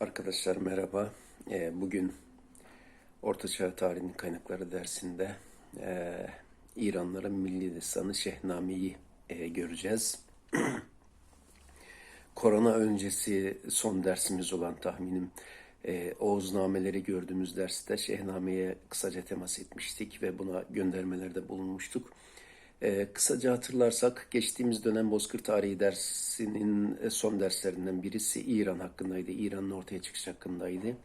Arkadaşlar merhaba. Ee, Bugün Orta Çağ Tarihinin Kaynakları dersinde e, İranların milli destanı Şehname'yi e, göreceğiz. Korona öncesi son dersimiz olan tahminim e, Oğuznameleri gördüğümüz derste Şehname'ye kısaca temas etmiştik ve buna göndermelerde bulunmuştuk. E, kısaca hatırlarsak geçtiğimiz dönem Bozkır Tarihi dersinin e, son derslerinden birisi İran hakkındaydı. İran'ın ortaya çıkış hakkındaydı.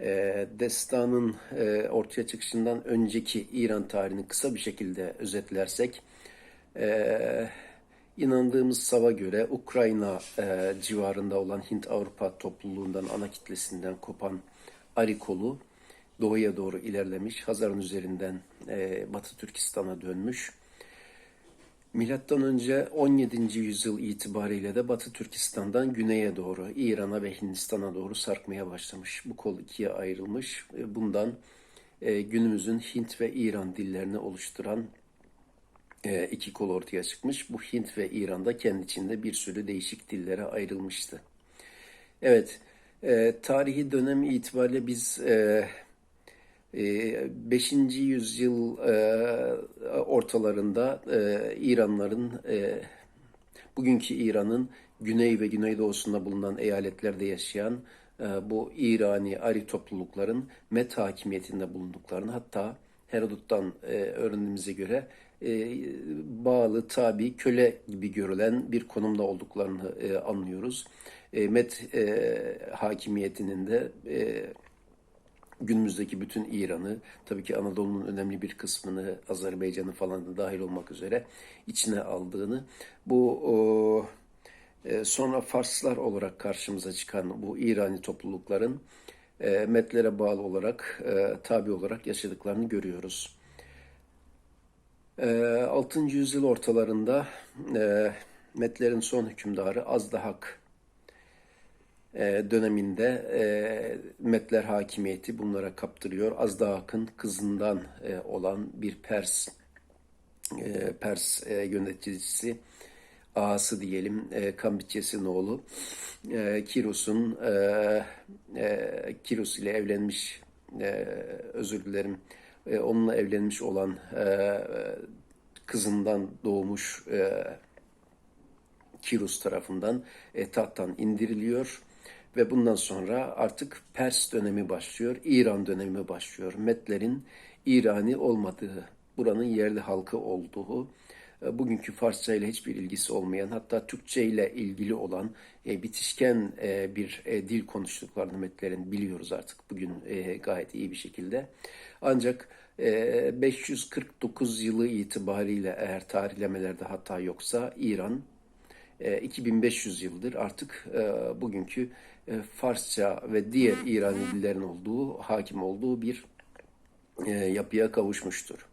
E, destanın e, ortaya çıkışından önceki İran tarihini kısa bir şekilde özetlersek e, inandığımız sava göre Ukrayna e, civarında olan Hint-Avrupa topluluğundan ana kitlesinden kopan Ari kolu doğuya doğru ilerlemiş. Hazar'ın üzerinden e, Batı Türkistan'a dönmüş. Milattan önce 17. yüzyıl itibariyle de Batı Türkistan'dan güneye doğru İran'a ve Hindistan'a doğru sarkmaya başlamış. Bu kol ikiye ayrılmış. E, Bundan e, günümüzün Hint ve İran dillerini oluşturan e, iki kol ortaya çıkmış. Bu Hint ve İran'da kendi içinde bir sürü değişik dillere ayrılmıştı. Evet, tarihi dönem itibariyle biz 5. yüzyıl e, ortalarında e, İranların e, bugünkü İran'ın güney ve güneydoğusunda bulunan eyaletlerde yaşayan bu İrani Ari toplulukların Met hakimiyetinde bulunduklarını hatta Herodot'tan öğrendiğimize göre bağlı, tabi, köle gibi görülen bir konumda olduklarını anlıyoruz. Met hakimiyetinin de günümüzdeki bütün İran'ı, tabii ki Anadolu'nun önemli bir kısmını, Azerbaycan'ı falan da dahil olmak üzere içine aldığını, bu o, e, sonra Farslar olarak karşımıza çıkan bu İrani toplulukların e, Metlere bağlı olarak, e, tabi olarak yaşadıklarını görüyoruz. E, 6. yüzyıl ortalarında e, Metlerin son hükümdarı Azdahak döneminde e, Metler hakimiyeti bunlara kaptırıyor. Azdahak'ın kızından e, olan bir Pers Pers yöneticisi ağası diyelim Kambiçes'in oğlu Kiros'un Kiros ile evlenmiş özür dilerim onunla evlenmiş olan kızından doğmuş Kiros tarafından tahttan indiriliyor ve bundan sonra artık Pers dönemi başlıyor, İran dönemi başlıyor. Metlerin İrani olmadığı, buranın yerli halkı olduğu, e, bugünkü Farsça ile hiçbir ilgisi olmayan, hatta Türkçe ile ilgili olan e, bitişken e, bir e, dil konuştuklarını Metlerin biliyoruz artık bugün e, gayet iyi bir şekilde. Ancak e, 549 yılı itibariyle eğer tarihlemelerde hata yoksa İran 2500 yıldır artık bugünkü e, Farsça ve diğer İrani dillerin olduğu, hakim olduğu bir e, yapıya kavuşmuştur.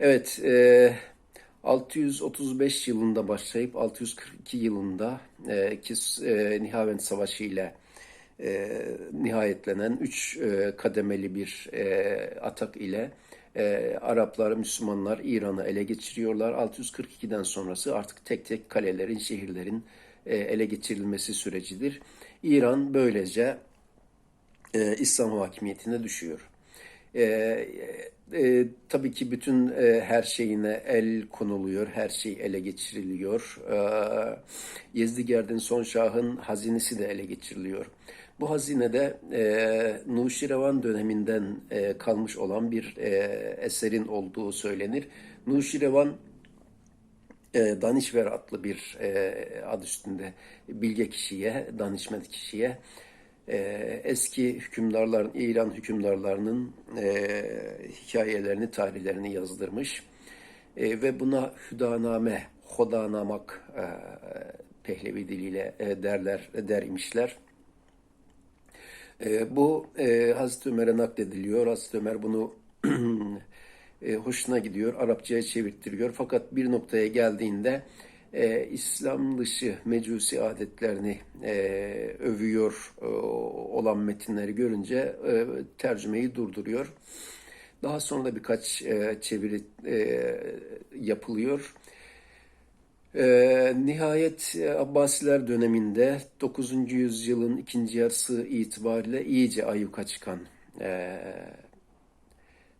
Evet, 635 e, yılında başlayıp 642 yılında ki Nihavend Savaşı ile nihayetlenen üç kademeli bir atak ile Araplar, Müslümanlar İran'ı ele geçiriyorlar. 642'den sonrası artık tek tek kalelerin, şehirlerin ele geçirilmesi sürecidir. İran böylece e, İslam hakimiyetine düşüyor. E, e, tabii ki bütün e, her şeyine el konuluyor, her şey ele geçiriliyor. E, Yezdiger'den son şahın hazinesi de ele geçiriliyor. Bu hazinede e, Nuşirevan döneminden e, kalmış olan bir e, eserin olduğu söylenir. Nuşirevan e, Danişver adlı bir e, ad üstünde bilge kişiye, danışmet kişiye e, eski hükümdarların, İran hükümdarlarının e, hikayelerini, tarihlerini yazdırmış ve buna hüdaname, hodanamak Pehlevi diliyle derler, der imişler. E, bu Hazreti Ömer'e naklediliyor. Hazreti Ömer bunu e, hoşuna gidiyor, Arapçaya çevirttiriyor. Fakat bir noktaya geldiğinde e, İslam dışı mecusi adetlerini e, övüyor e, olan metinleri görünce e, tercümeyi durduruyor. Daha sonra da birkaç e, çeviri e, yapılıyor. Ee, nihayet e, Abbasiler döneminde 9. yüzyılın ikinci yarısı itibariyle iyice ayyuka çıkan e,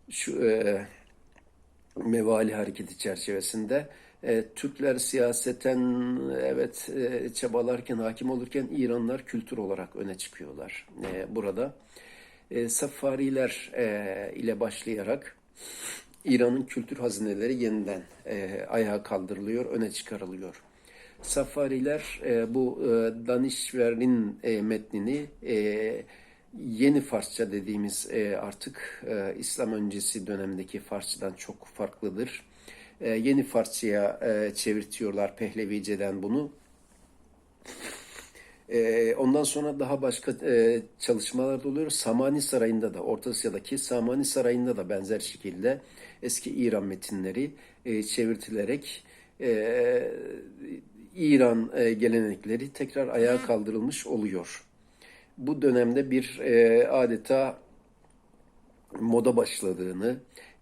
şu e, Mevali hareketi çerçevesinde e, Türkler siyaseten evet e, çabalarken hakim olurken İranlar kültür olarak öne çıkıyorlar e, burada. E, Safariler e, ile başlayarak İran'ın kültür hazineleri yeniden e, ayağa kaldırılıyor, öne çıkarılıyor. Safariler e, bu e, Danişver'in e, metnini e, yeni Farsça dediğimiz e, artık e, İslam öncesi dönemdeki Farsçadan çok farklıdır. E, yeni Farsçaya e, çevirtiyorlar Pehlevice'den bunu. E, ondan sonra daha başka e, çalışmalar da oluyor. Samani Sarayı'nda da, Orta Asya'daki Samani Sarayı'nda da benzer şekilde eski İran metinleri e, çevirtilerek e, İran e, gelenekleri tekrar ayağa kaldırılmış oluyor. Bu dönemde bir e, adeta moda başladığını,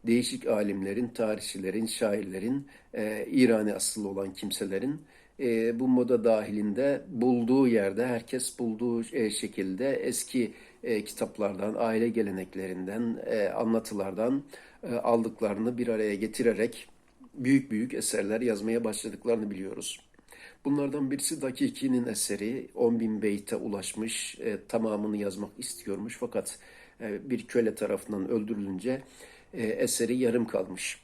değişik alimlerin, tarihçilerin, şairlerin, e, İrani asıllı olan kimselerin e, bu moda dahilinde bulduğu yerde herkes bulduğu e, şekilde eski e, kitaplardan, aile geleneklerinden, e, anlatılardan e, aldıklarını bir araya getirerek büyük büyük eserler yazmaya başladıklarını biliyoruz. Bunlardan birisi Dakiki'nin eseri 10 bin beyte ulaşmış, e, tamamını yazmak istiyormuş fakat e, bir köle tarafından öldürülünce e, eseri yarım kalmış.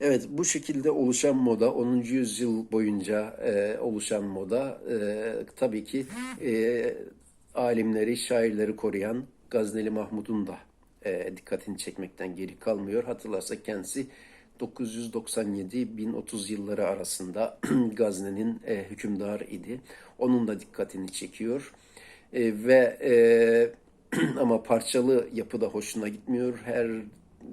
Evet, bu şekilde oluşan moda, 10. yüzyıl boyunca e, oluşan moda e, tabii ki e, alimleri, şairleri koruyan Gazneli Mahmud'un da e, dikkatini çekmekten geri kalmıyor. Hatırlarsak kendisi 997-1030 yılları arasında Gazne'nin e, hükümdarı idi. Onun da dikkatini çekiyor. E, ve e, ama parçalı yapı da hoşuna gitmiyor. Her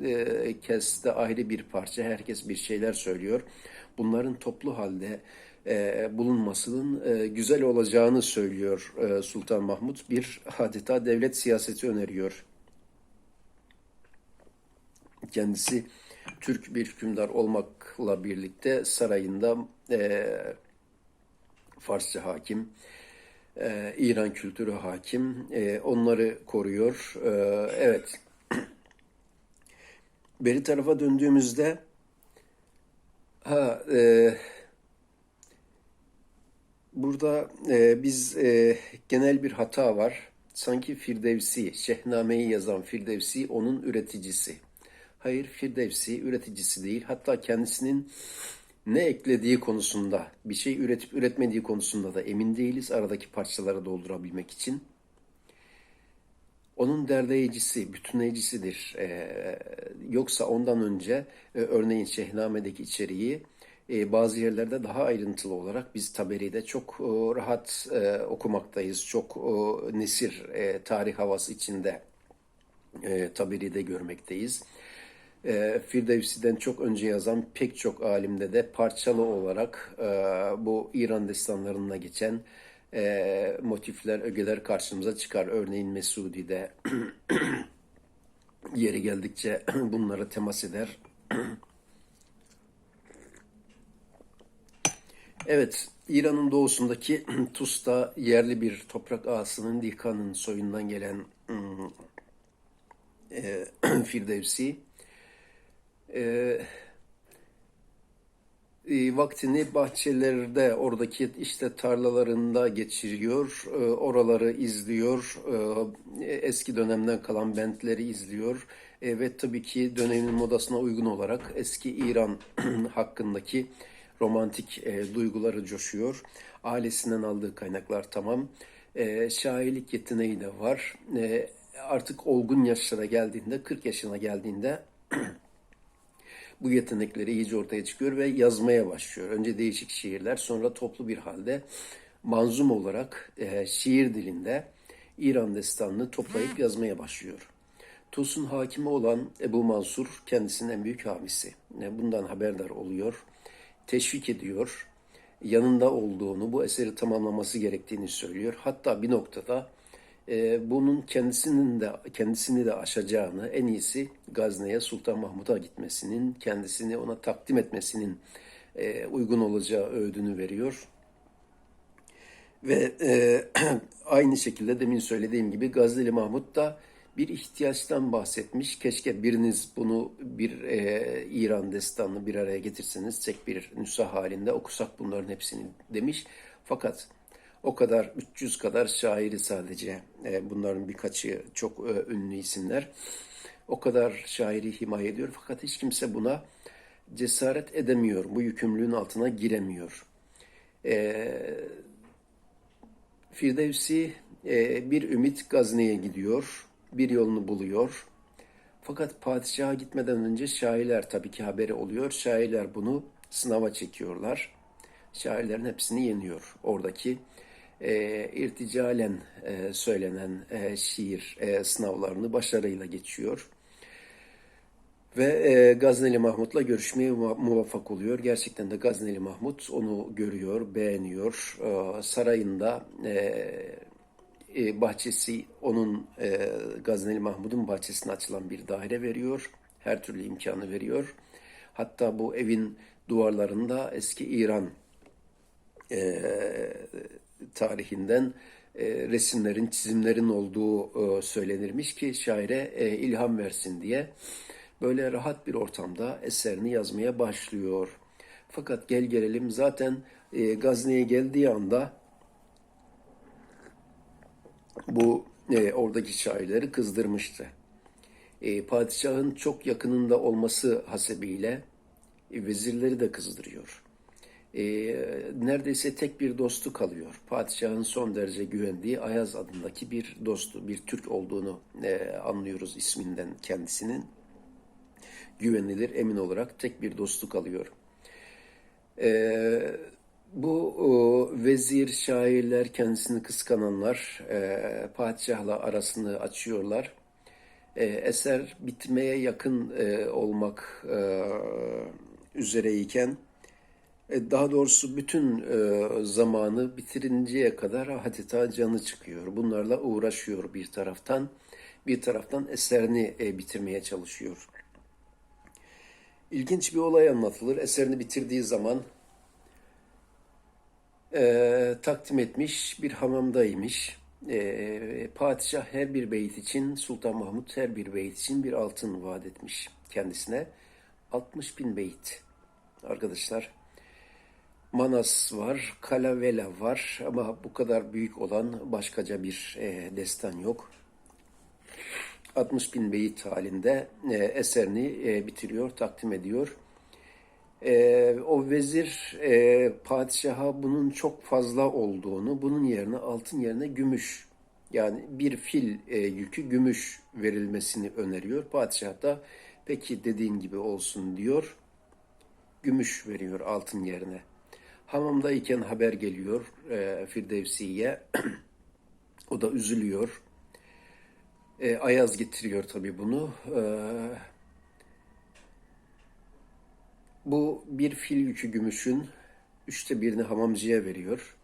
e, kez de ayrı bir parça, herkes bir şeyler söylüyor. Bunların toplu halde e, bulunmasının e, güzel olacağını söylüyor e, Sultan Mahmut. Bir adeta devlet siyaseti öneriyor. Kendisi Türk bir hükümdar olmakla birlikte sarayında e, Farsça hakim, e, İran kültürü hakim, e, onları koruyor. E, evet, beri tarafa döndüğümüzde ha e, burada e, biz e, genel bir hata var. Sanki Firdevsi, Şehname'yi yazan Firdevsi onun üreticisi. Hayır, Firdevsi üreticisi değil. Hatta kendisinin ne eklediği konusunda, bir şey üretip üretmediği konusunda da emin değiliz aradaki parçaları doldurabilmek için. Onun derdeyicisi, bütünleyicisidir. Ee, yoksa ondan önce e, örneğin Şehname'deki içeriği e, bazı yerlerde daha ayrıntılı olarak biz Taberi'de çok e, rahat e, okumaktayız. Çok e, nesir, e, tarih havası içinde e, Taberi'de görmekteyiz. E, Firdevsi'den çok önce yazan pek çok alimde de parçalı olarak e, bu İran destanlarına geçen e, motifler, ögeler karşımıza çıkar. Örneğin Mesudi'de yeri geldikçe bunlara temas eder. Evet, İran'ın doğusundaki Tus'ta yerli bir toprak ağasının Dihkan'ın soyundan gelen e, Firdevsi e, e, vaktini bahçelerde, oradaki işte tarlalarında geçiriyor, e, oraları izliyor, e, eski dönemden kalan bentleri izliyor e, ve tabii ki dönemin modasına uygun olarak eski İran hakkındaki romantik duyguları coşuyor. Ailesinden aldığı kaynaklar tamam. Şairlik yeteneği de var. Artık olgun yaşlara geldiğinde, 40 yaşına geldiğinde bu yetenekleri iyice ortaya çıkıyor ve yazmaya başlıyor. Önce değişik şiirler, sonra toplu bir halde manzum olarak e, şiir dilinde İran destanını toplayıp yazmaya başlıyor. Tus'un hakimi olan Ebu Mansur kendisinin en büyük hamisi. E, bundan haberdar oluyor, teşvik ediyor, yanında olduğunu, bu eseri tamamlaması gerektiğini söylüyor. Hatta bir noktada e, bunun kendisinin de kendisini de aşacağını, en iyisi Gazne'ye Sultan Mahmud'a gitmesinin, kendisini ona takdim etmesinin e, uygun olacağı öğüdünü veriyor. Ve e, aynı şekilde demin söylediğim gibi Gazneli Mahmut da bir ihtiyaçtan bahsetmiş. Keşke biriniz bunu bir e, İran destanını bir araya getirseniz tek bir nüsha halinde okusak bunların hepsini demiş. Fakat o kadar 300 kadar şairi sadece e, bunların birkaçı çok e, ünlü isimler. O kadar şairi himaye ediyor fakat hiç kimse buna cesaret edemiyor. Bu yükümlülüğün altına giremiyor. E, Firdevsi e, bir ümit Gazne'ye gidiyor. Bir yolunu buluyor. Fakat padişaha gitmeden önce şairler tabii ki haberi oluyor. Şairler bunu sınava çekiyorlar. Şairlerin hepsini yeniyor. Oradaki e, irticalen e, söylenen e, şiir e, sınavlarını başarıyla geçiyor. Ve e, Gazneli Mahmut'la görüşmeye muvaffak oluyor. Gerçekten de Gazneli Mahmut onu görüyor, beğeniyor. E, sarayında e, e, bahçesi onun e, Gazneli Mahmud'un bahçesine açılan bir daire veriyor. Her türlü imkanı veriyor. Hatta bu evin duvarlarında eski İran e, tarihinden e, resimlerin, çizimlerin olduğu e, söylenirmiş ki şaire e, ilham versin diye. Böyle rahat bir ortamda eserini yazmaya başlıyor. Fakat gel gelelim zaten e, Gazne'ye geldiği anda bu e, oradaki şairleri kızdırmıştı. E, padişahın çok yakınında olması hasebiyle vezirleri de kızdırıyor. E, neredeyse tek bir dostu kalıyor. Padişahın son derece güvendiği Ayaz adındaki bir dostu, bir Türk olduğunu e, anlıyoruz isminden kendisinin. Güvenilir, emin olarak tek bir dostu kalıyor. E, bu o, vezir, şairler, kendisini kıskananlar e, padişahla arasını açıyorlar. E, eser bitmeye yakın e, olmak e, üzereyken daha doğrusu bütün e, zamanı bitirinceye kadar adeta canı çıkıyor. Bunlarla uğraşıyor bir taraftan. Bir taraftan eserini e, bitirmeye çalışıyor. İlginç bir olay anlatılır. Eserini bitirdiği zaman e, takdim etmiş bir hamamdaymış. E, padişah her bir beyit için, Sultan Mahmut her bir beyit için bir altın vaat etmiş kendisine. 60 bin beyit. Arkadaşlar Manas var, Kalavela var ama bu kadar büyük olan başkaca bir e, destan yok. 60 bin beyit halinde e, eserini e, bitiriyor, takdim ediyor. E, o vezir e, padişaha bunun çok fazla olduğunu, bunun yerine altın yerine gümüş yani bir fil e, yükü gümüş verilmesini öneriyor. Padişah da peki dediğin gibi olsun diyor. Gümüş veriyor altın yerine. Hamamdayken haber geliyor e, Firdevsi'ye. o da üzülüyor. E, Ayaz getiriyor tabii bunu. E, bu bir fil yükü gümüşün üçte birini hamamcıya veriyor.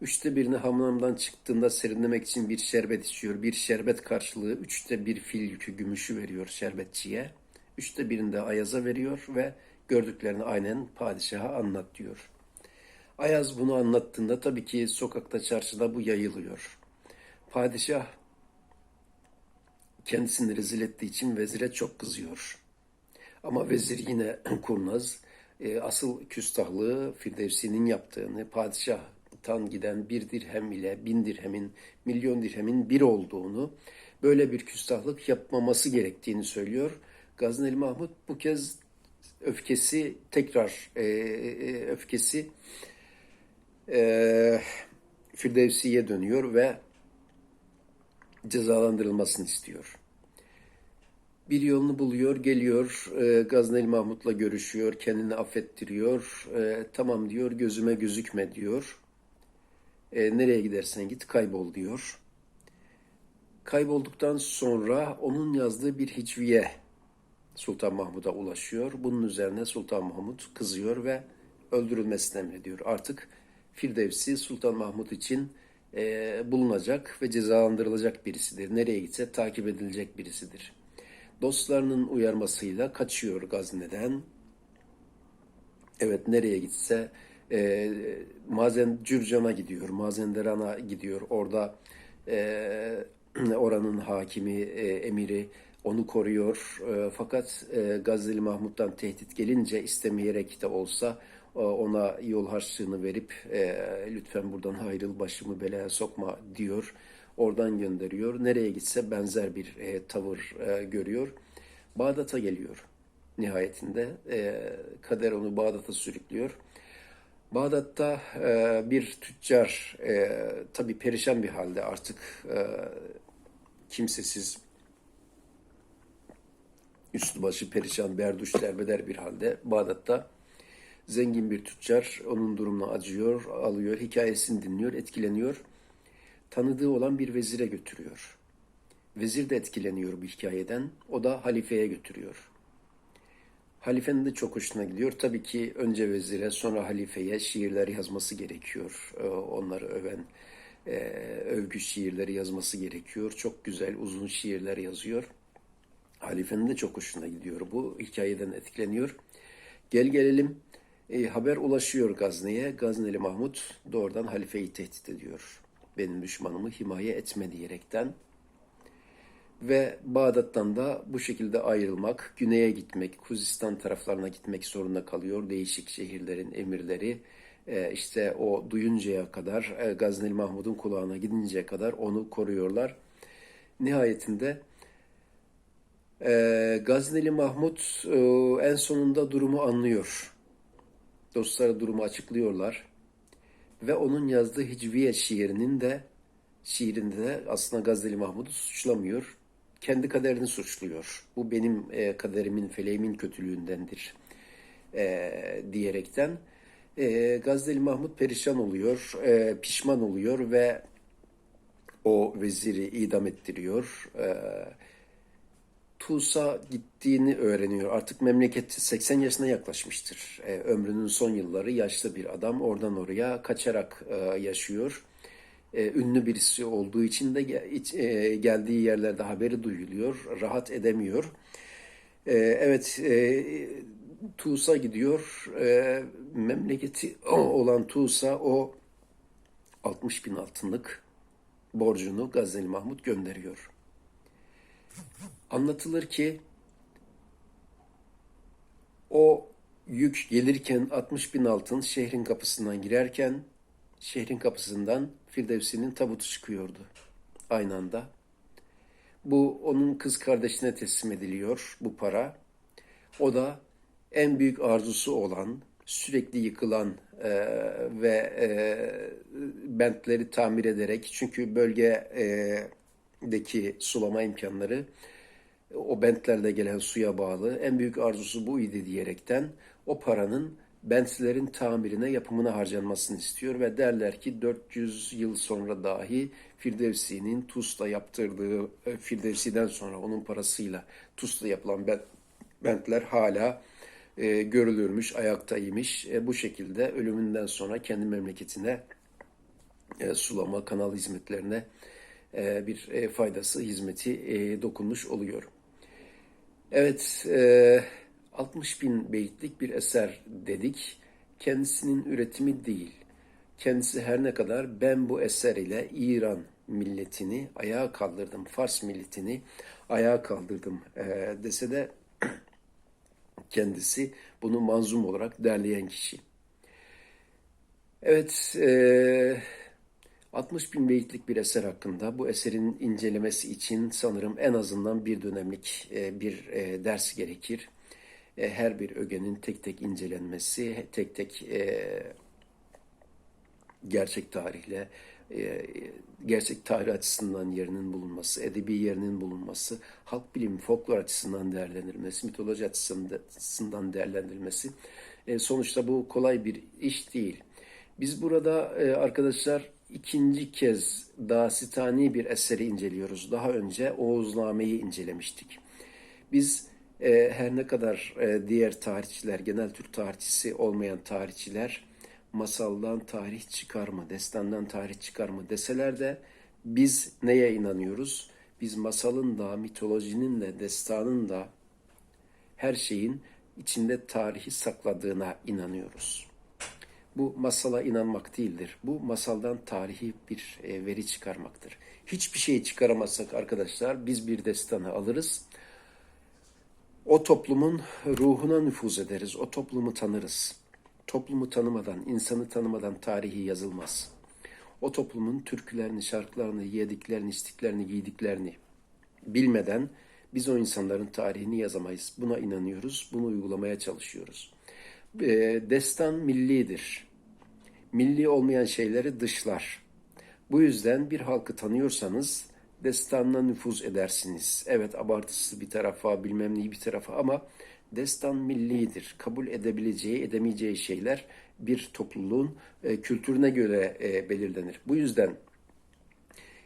Üçte birini hamamdan çıktığında serinlemek için bir şerbet içiyor. Bir şerbet karşılığı üçte bir fil yükü gümüşü veriyor şerbetçiye. Üçte birini de Ayaz'a veriyor ve gördüklerini aynen padişaha anlat diyor. Ayaz bunu anlattığında tabii ki sokakta çarşıda bu yayılıyor. Padişah kendisini rezil ettiği için vezire çok kızıyor. Ama vezir yine kurnaz. E, asıl küstahlığı Firdevsi'nin yaptığını, padişahtan giden bir dirhem ile bin dirhemin, milyon dirhemin bir olduğunu, böyle bir küstahlık yapmaması gerektiğini söylüyor. Gazneli Mahmut bu kez öfkesi tekrar e, e, öfkesi e, Firdevsi'ye dönüyor ve cezalandırılmasını istiyor. Bir yolunu buluyor, geliyor, e, Gazneli Mahmut'la görüşüyor, kendini affettiriyor. E, tamam diyor, gözüme gözükme diyor. E, nereye gidersen git kaybol diyor. Kaybolduktan sonra onun yazdığı bir hicviye Sultan Mahmud'a ulaşıyor. Bunun üzerine Sultan Mahmud kızıyor ve öldürülmesini emrediyor. Artık Firdevsi Sultan Mahmud için e, bulunacak ve cezalandırılacak birisidir. Nereye gitse takip edilecek birisidir. Dostlarının uyarmasıyla kaçıyor Gazne'den. Evet nereye gitse e, Mazen Cürcan'a gidiyor, Mazenderan'a gidiyor. Orada e, oranın hakimi, e, emiri onu koruyor. E, fakat e, Mahmut'tan tehdit gelince istemeyerek de olsa e, ona yol harçlığını verip e, lütfen buradan ayrıl başımı belaya sokma diyor. Oradan gönderiyor. Nereye gitse benzer bir e, tavır görüyor. Bağdat'a geliyor nihayetinde. Kader onu Bağdat'a sürüklüyor. Bağdat'ta e, bir tüccar e, tabii perişan bir halde artık e, kimsesiz üstü başı perişan berduş derbeder bir halde Bağdat'ta zengin bir tüccar onun durumuna acıyor, alıyor, hikayesini dinliyor, etkileniyor. Tanıdığı olan bir vezire götürüyor. Vezir de etkileniyor bu hikayeden. O da halifeye götürüyor. Halifenin de çok hoşuna gidiyor. Tabii ki önce vezire sonra halifeye şiirler yazması gerekiyor. Ee, Onları öven e, övgü şiirleri yazması gerekiyor. Çok güzel uzun şiirler yazıyor. Halifenin de çok hoşuna gidiyor bu. Hikayeden etkileniyor. Gel gelelim e, haber ulaşıyor Gazne'ye. Gazneli Mahmut doğrudan halifeyi tehdit ediyor. Benim düşmanımı himaye etme diyerekten. Ve Bağdat'tan da bu şekilde ayrılmak, güneye gitmek, Kuzistan taraflarına gitmek zorunda kalıyor. Değişik şehirlerin emirleri e, işte o duyuncaya kadar, e, Gazneli Mahmud'un kulağına gidinceye kadar onu koruyorlar. Nihayetinde e, Gazneli Mahmud e, en sonunda durumu anlıyor. Dostları durumu açıklıyorlar. Ve onun yazdığı Hicviye şiirinin de şiirinde de aslında Gazneli Mahmud'u suçlamıyor. Kendi kaderini suçluyor. Bu benim e, kaderimin, feleğimin kötülüğündendir e, diyerekten. E, Gazneli Mahmud perişan oluyor, e, pişman oluyor ve o veziri idam ettiriyor. E, Tuğsa gittiğini öğreniyor. Artık memleket 80 yaşına yaklaşmıştır. E, ömrünün son yılları yaşlı bir adam oradan oraya kaçarak e, yaşıyor. E, ünlü birisi olduğu için de e, geldiği yerlerde haberi duyuluyor. Rahat edemiyor. E, evet, e, Tuğsa gidiyor. E, memleketi olan Tuğsa o 60 bin altınlık borcunu Gazneli Mahmut gönderiyor. Anlatılır ki o yük gelirken 60 bin altın şehrin kapısından girerken şehrin kapısından Firdevsi'nin tabutu çıkıyordu aynı anda. Bu onun kız kardeşine teslim ediliyor bu para. O da en büyük arzusu olan sürekli yıkılan e, ve e, bentleri tamir ederek çünkü bölgedeki sulama imkanları o bentlerle gelen suya bağlı. En büyük arzusu bu idi diyerekten o paranın bentlerin tamirine, yapımına harcanmasını istiyor ve derler ki 400 yıl sonra dahi Firdevsi'nin Tuz'da yaptırdığı, e, Firdevsi'den sonra onun parasıyla Tuz'da yapılan ben- bentler hala e, görülürmüş, ayaktaymış. E, bu şekilde ölümünden sonra kendi memleketine e, sulama, kanal hizmetlerine bir e, faydası, hizmeti e, dokunmuş oluyor. Evet, e, 60 bin beyitlik bir eser dedik. Kendisinin üretimi değil. Kendisi her ne kadar ben bu eser ile İran milletini ayağa kaldırdım, Fars milletini ayağa kaldırdım e, dese de kendisi bunu manzum olarak derleyen kişi. Evet, e, 60 bin beyitlik bir eser hakkında bu eserin incelemesi için sanırım en azından bir dönemlik e, bir e, ders gerekir. E, Her bir ögenin tek tek incelenmesi, tek tek gerçek tarihle, gerçek tarih açısından yerinin bulunması, edebi yerinin bulunması, halk bilimi, folklor açısından değerlendirilmesi, mitoloji açısından değerlendirilmesi. Sonuçta bu kolay bir iş değil. Biz burada arkadaşlar ikinci kez dasitani bir eseri inceliyoruz. Daha önce Oğuzname'yi incelemiştik. Biz e, her ne kadar e, diğer tarihçiler, genel Türk tarihçisi olmayan tarihçiler masaldan tarih çıkarma, destandan tarih çıkarma deseler de biz neye inanıyoruz? Biz masalın da, mitolojinin de, destanın da her şeyin içinde tarihi sakladığına inanıyoruz. Bu masala inanmak değildir. Bu masaldan tarihi bir e, veri çıkarmaktır. Hiçbir şey çıkaramazsak arkadaşlar biz bir destanı alırız. O toplumun ruhuna nüfuz ederiz. O toplumu tanırız. Toplumu tanımadan, insanı tanımadan tarihi yazılmaz. O toplumun türkülerini, şarkılarını, yediklerini, içtiklerini, giydiklerini bilmeden biz o insanların tarihini yazamayız. Buna inanıyoruz, bunu uygulamaya çalışıyoruz. E, destan millidir. Milli olmayan şeyleri dışlar. Bu yüzden bir halkı tanıyorsanız destanına nüfuz edersiniz. Evet abartısı bir tarafa, bilmem neyi bir tarafa ama destan millidir. Kabul edebileceği, edemeyeceği şeyler bir topluluğun e, kültürüne göre e, belirlenir. Bu yüzden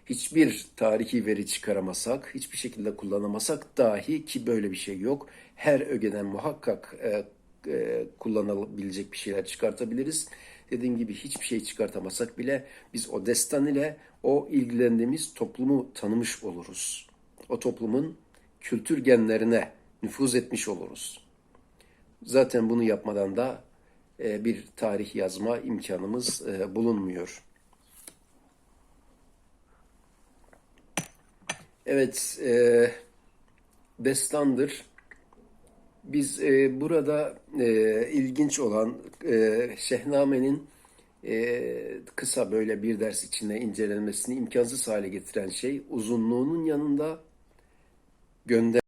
hiçbir tarihi veri çıkaramasak, hiçbir şekilde kullanamasak dahi ki böyle bir şey yok. Her ögeden muhakkak e, e, kullanılabilecek bir şeyler çıkartabiliriz. Dediğim gibi hiçbir şey çıkartamasak bile biz o destan ile o ilgilendiğimiz toplumu tanımış oluruz. O toplumun kültür genlerine nüfuz etmiş oluruz. Zaten bunu yapmadan da e, bir tarih yazma imkanımız e, bulunmuyor. Evet, destandır. Biz e, burada e, ilginç olan e, Şehname'nin e, kısa böyle bir ders içinde incelenmesini imkansız hale getiren şey uzunluğunun yanında gönder